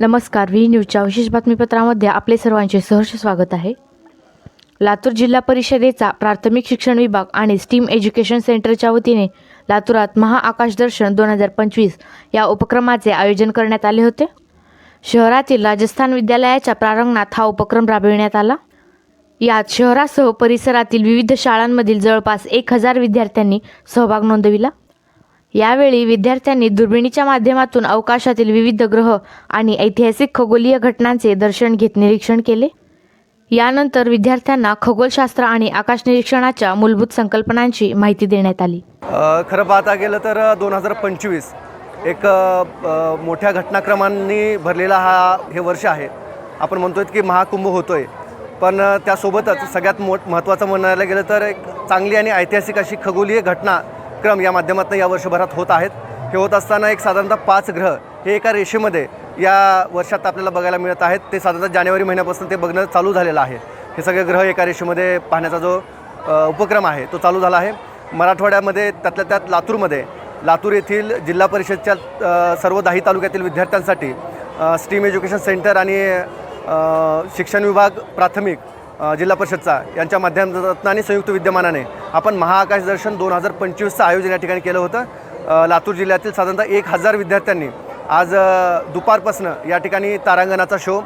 नमस्कार व्ही न्यूजच्या विशेष बातमीपत्रामध्ये आपले सर्वांचे सहर्ष स्वागत आहे. लातूर जिल्हा परिषदेचा प्राथमिक शिक्षण विभाग आणि स्टीम एज्युकेशन सेंटरच्या वतीने लातूरात महाआकाश दर्शन दोन हजार पंचवीस या उपक्रमाचे आयोजन करण्यात आले होते. शहरातील राजस्थान विद्यालयाच्या प्रारंगणात हा उपक्रम राबविण्यात आला. यात शहरासह परिसरातील विविध शाळांमधील जवळपास एक हजार विद्यार्थ्यांनी सहभाग नोंदविला. यावेळी विद्यार्थ्यांनी दुर्बिणीच्या माध्यमातून अवकाशातील विविध ग्रह आणि ऐतिहासिक खगोलीय घटनांचे दर्शन घेत निरीक्षण केले. यानंतर विद्यार्थ्यांना खगोलशास्त्र आणि आकाश निरीक्षणाच्या मूलभूत संकल्पनांची माहिती देण्यात आली. खरं पाहता गेलं तर दोन हजार पंचवीस एक मोठ्या घटनाक्रमांनी भरलेला हा हे वर्ष आहे. आपण म्हणतोय की महाकुंभ होतोय. पण त्यासोबतच सगळ्यात मोठ महत्त्वाचं म्हणायला गेलं तर एक चांगली आणि ऐतिहासिक अशी खगोलीय घटना उपक्रम या माध्यमातून या वर्षभरात होत आहेत. हे होत असताना एक साधारणतः पाच ग्रह हे एका रेषेमध्ये या वर्षात आपल्याला बघायला मिळत आहेत. ते साधारणतः जानेवारी महिन्यापासून ते बघणं चालू झालेलं आहे. हे सगळे ग्रह एका रेषेमध्ये पाहण्याचा जो उपक्रम आहे तो चालू झाला आहे. मराठवाड्यामध्ये त्यातल्या त्यात लातूरमध्ये लातूर येथील जिल्हा परिषदच्या सर्व दाही तालुक्यातील विद्यार्थ्यांसाठी स्टीम एज्युकेशन सेंटर आणि शिक्षण विभाग प्राथमिक जिल्हा परिषदचा यांच्या माध्यमातून आणि संयुक्त विद्यमानाने आपण महाआकाश दर्शन दोन हजार पंचवीसचं आयोजन या ठिकाणी केलं होतं. लातूर जिल्ह्यातील साधारणतः एक हजार विद्यार्थ्यांनी आज दुपारपासनं या ठिकाणी तारांगणाचा शो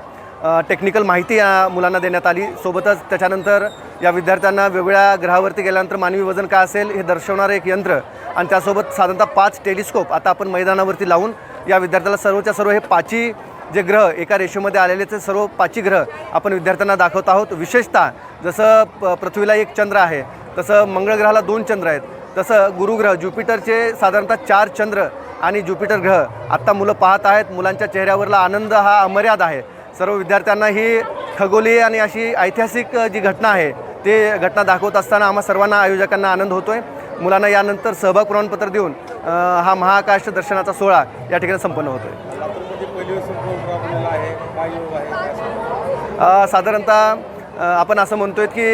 टेक्निकल माहिती या मुलांना देण्यात आली. सोबतच त्याच्यानंतर या विद्यार्थ्यांना वेगवेगळ्या ग्रहावरती गेल्यानंतर मानवी वजन काय असेल हे दर्शवणारं एक यंत्र आणि त्यासोबत साधारणतः पाच टेलिस्कोप आता आपण मैदानावरती लावून या विद्यार्थ्याला सर्वच्या सर्व हे पाचही जे ग्रह एका रेषेमध्ये आलेले ते सर्व पाची ग्रह आपण विद्यार्थ्यांना दाखवत आहोत. विशेषतः जसं प- पृथ्वीला एक चंद्र आहे तसं मंगळ ग्रहाला दोन चंद्र आहेत. तसं गुरुग्रह ज्युपिटरचे साधारणतः चार चंद्र आणि ज्युपिटर ग्रह आत्ता मुलं पाहत आहेत. मुलांच्या चेहऱ्यावरला आनंद हा अमर्याद आहे. सर्व विद्यार्थ्यांना ही खगोलीय आणि अशी ऐतिहासिक जी घटना आहे ते घटना दाखवत असताना आम्हा सर्वांना आयोजकांना आनंद होतो आहे मुलांना यानंतर सहभाग प्रमाणपत्र देऊन हा महाकाश दर्शनाचा सोहळा या ठिकाणी संपन्न होतो आहे म्हणजे पहिली राबवलेला आहे काय योग आहे साधारणतः आपण असं म्हणतोय की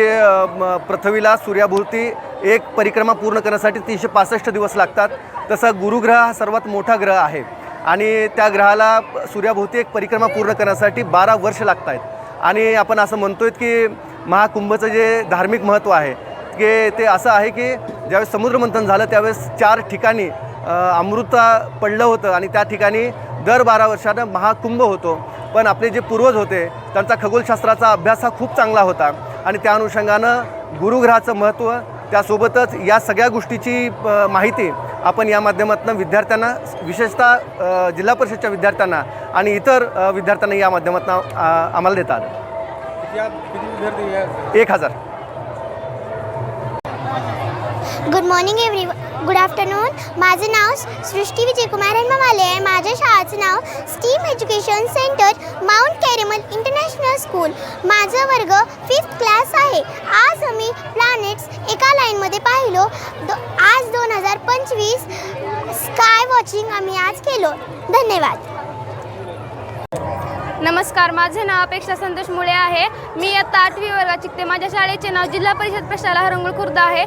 पृथ्वीला सूर्याभोवती एक परिक्रमा पूर्ण करण्यासाठी तीनशे पासष्ट दिवस लागतात. तसा गुरुग्रह हा सर्वात मोठा ग्रह आहे. आणि त्या ग्रहाला सूर्याभोवती एक परिक्रमा पूर्ण करण्यासाठी बारा वर्ष लागत आहेत आणि आपण असं म्हणतो आहे की महाकुंभचं जे धार्मिक महत्त्व आहे की ते असं आहे की ज्यावेळेस समुद्रमंथन झालं त्यावेळेस चार ठिकाणी अमृता पडलं होतं आणि त्या ठिकाणी दर बारा वर्षानं महाकुंभ होतो. पण आपले जे पूर्वज होते त्यांचा खगोलशास्त्राचा अभ्यास हा खूप चांगला होता. आणि त्या अनुषंगानं गुरुग्रहाचं महत्त्व त्यासोबतच या सगळ्या गोष्टीची माहिती आपण या माध्यमातून विद्यार्थ्यांना विशेषतः जिल्हा परिषदच्या विद्यार्थ्यांना आणि इतर विद्यार्थ्यांना या माध्यमातून आम्हाला देतात. एक हजार. Good morning every good afternoon माझं नाव सृष्टी विजयकुमार हनुमाले आहे. माझ्या शाळेचं नाव steam education centre Mount Carmel international school माझा वर्ग फिफ्थ क्लास आहे. आज आम्ही प्लॅनेट्स एका लाईनमध्ये पाहिलो. दो आज दोन हजार पंचवीस स्काय वॉचिंग आम्ही आज केलो. धन्यवाद. नमस्कार. माझे नाव अपेक्षा संतोष मुळे आहे. मी इयत्ता आठवी वर्गात शिकते. माझ्या शाळेचे नाव जिल्हा परिषद प्रशाला हरंगुळ खुर्द आहे.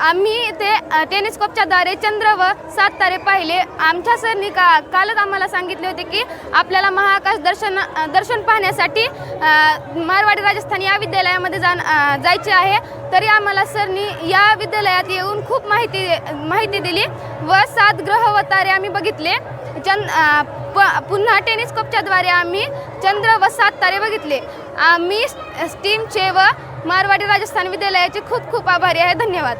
आम्ही ते अ, टेलिस्कोपच्याद्वारे चंद्र व सात तारे पाहिले. आमच्या सरनी का कालच आम्हाला सांगितले होते की आपल्याला महाआकाश दर्शन दर्शन पाहण्यासाठी मारवाडी राजस्थान या विद्यालयामध्ये जाण जायचे आहे. तरी आम्हाला सरनी या विद्यालयात येऊन खूप माहिती माहिती दिली व सात ग्रह व तारे आम्ही बघितले. चंद प- पुन्हा टेलिस्कोपच्याद्वारे आम्ही चंद्र व सात तारे बघितले. आम्ही स्टीमचे व मारवाडी राजस्थान विद्यालयाचे खूप खूप आभारी आहे. धन्यवाद.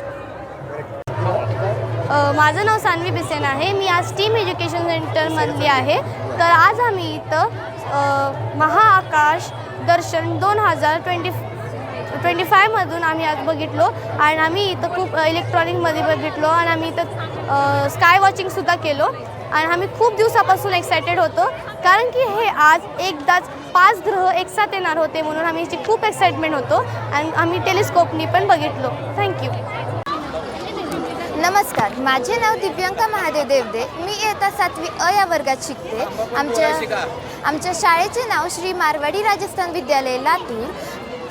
माझं नाव सान्वी बिसेन आहे. मी आज टीम एज्युकेशन सेंटरमधली आहे. तर आज आम्ही इथं महाआकाश दर्शन दोन हजार ट्वेंटी ट्वेंटी फायमधून आम्ही आज बघितलो आणि आम्ही इथं खूप इलेक्ट्रॉनिकमध्ये बघितलो आणि आम्ही इथं स्काय वॉचिंगसुद्धा केलो. आणि आम्ही खूप दिवसापासून एक्सायटेड होतो. कारण की हे आज एकदाच पाच ग्रह एकसाथ येणार होते म्हणून आम्ही याची खूप एक्साइटमेंट होतो. आणि आम्ही टेलिस्कोपनी पण बघितलो. थँक्यू नमस्कार माझे नाव दिव्यांका महादेव देवदे. मी इयत्ता सातवी अ या वर्गात शिकते. आमच्या आमच्या शाळेचे नाव श्री मारवाडी राजस्थान विद्यालय लातूर.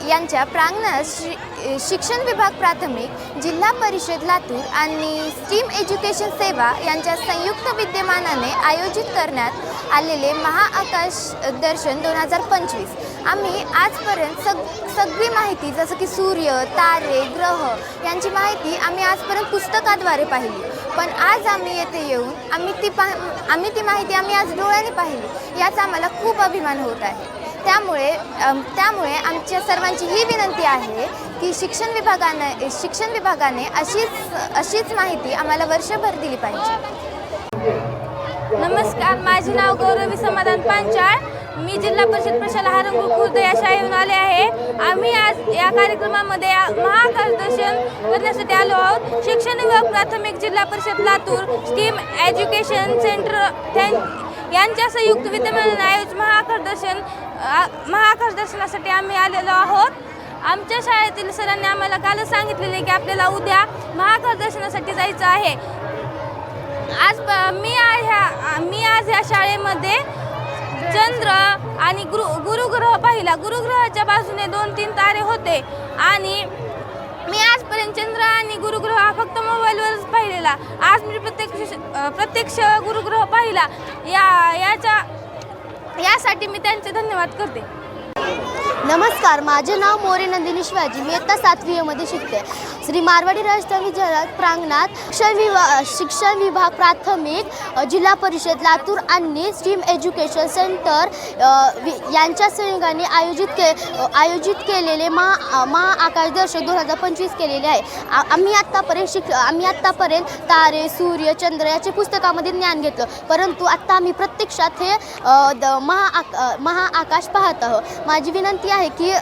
यांच्या प्रांगणात श्री शिक्षण विभाग प्राथमिक जिल्हा परिषद लातूर आणि स्टीम एज्युकेशन सेवा यांच्या संयुक्त विद्यमानाने आयोजित करण्यात आलेले महाआकाश दर्शन दोन हजार पंचवीस. आम्ही आजपर्यंत सग सगळी माहिती जसं की सूर्य तारे ग्रह यांची माहिती आम्ही आजपर्यंत पुस्तकाद्वारे पाहिली. पण आज आम्ही येथे येऊन आम्ही ती पाह आम्ही ती माहिती आम्ही आज डोळ्याने पाहिली याचा आम्हाला खूप अभिमान होत आहे. त्यामुळे त्यामुळे आमच्या सर्वांची ही विनंती आहे की शिक्षण विभागाने शिक्षण विभागाने अशीच अशीच माहिती आम्हाला वर्षभर दिली पाहिजे. नमस्कार माझे नाव गौरवी समाधान पांचाळ. मी जिल्हा परिषद प्रशाला हारंगूळ खुर्द या शाळेहून आले आहे. आम्ही आज या कार्यक्रमामध्ये महाकाश करण्यासाठी आलो आहोत. शिक्षण विभाग प्राथमिक जिल्हा परिषद लातूर स्टीम एज्युकेशन सेंटर यांच्या संयुक्त विद्यमानाने आयोजित महाकाश दर्शन आम्ही आलेलो आहोत. आमच्या शाळेतील सरांनी आम्हाला कालच सांगितलेले की आपल्याला उद्या महाकर्दर्शनासाठी जायचं आहे. आज प- मी आज ह्या मी आज ह्या शाळेमध्ये चंद्र आणि गुरु गुरुग्रह पाहिला. गुरुग्रहाच्या बाजूने दोन तीन तारे होते. आणि मी आजपर्यंत चंद्र आणि गुरुग्रह हा फक्त मोबाईलवरच पाहिलेला. आज मी प्रत्यक्ष प्रत्यक्ष गुरुग्रह पाहिला. या याच्या यासाठी मी त्यांचे धन्यवाद करते. नमस्कार माझे नाव मोरे नंदिनी शिवाजी. मी इयत्ता सातवीमध्ये शिकते. श्री मारवाडी राजधानी विद्यालयात प्रांगणात शिक्षण विभाग शिक्षण विभाग प्राथमिक जिल्हा परिषद लातूर आणि स्टीम एज्युकेशन सेंटर वि- यांच्या संयोगाने आयोजित के आयोजित केलेले महा महा आकाशदर्शक दोन हजार पंचवीस केलेले आहे. आ- आम्ही आत्तापर्यंत शिक आम्ही आत्तापर्यंत तारे सूर्य चंद्र याचे पुस्तकामध्ये ज्ञान घेतलं. परंतु आत्ता आम्ही प्रत्यक्षात हे द महा आक- महा आकाश पाहत आहोत. माझी विनंती आहे की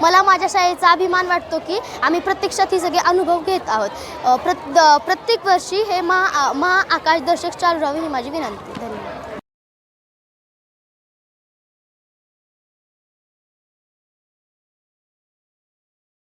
मला माझ्या शाळेचा अभिमान वाटतो की आम्ही प्रत्यक्षात ही सगळे अनुभव घेत आहोत अ, प्रत द- प्रत्येक वर्षी हे महा महा आकाश दर्शक चालू राहावे ही माझी विनंती धन्यवाद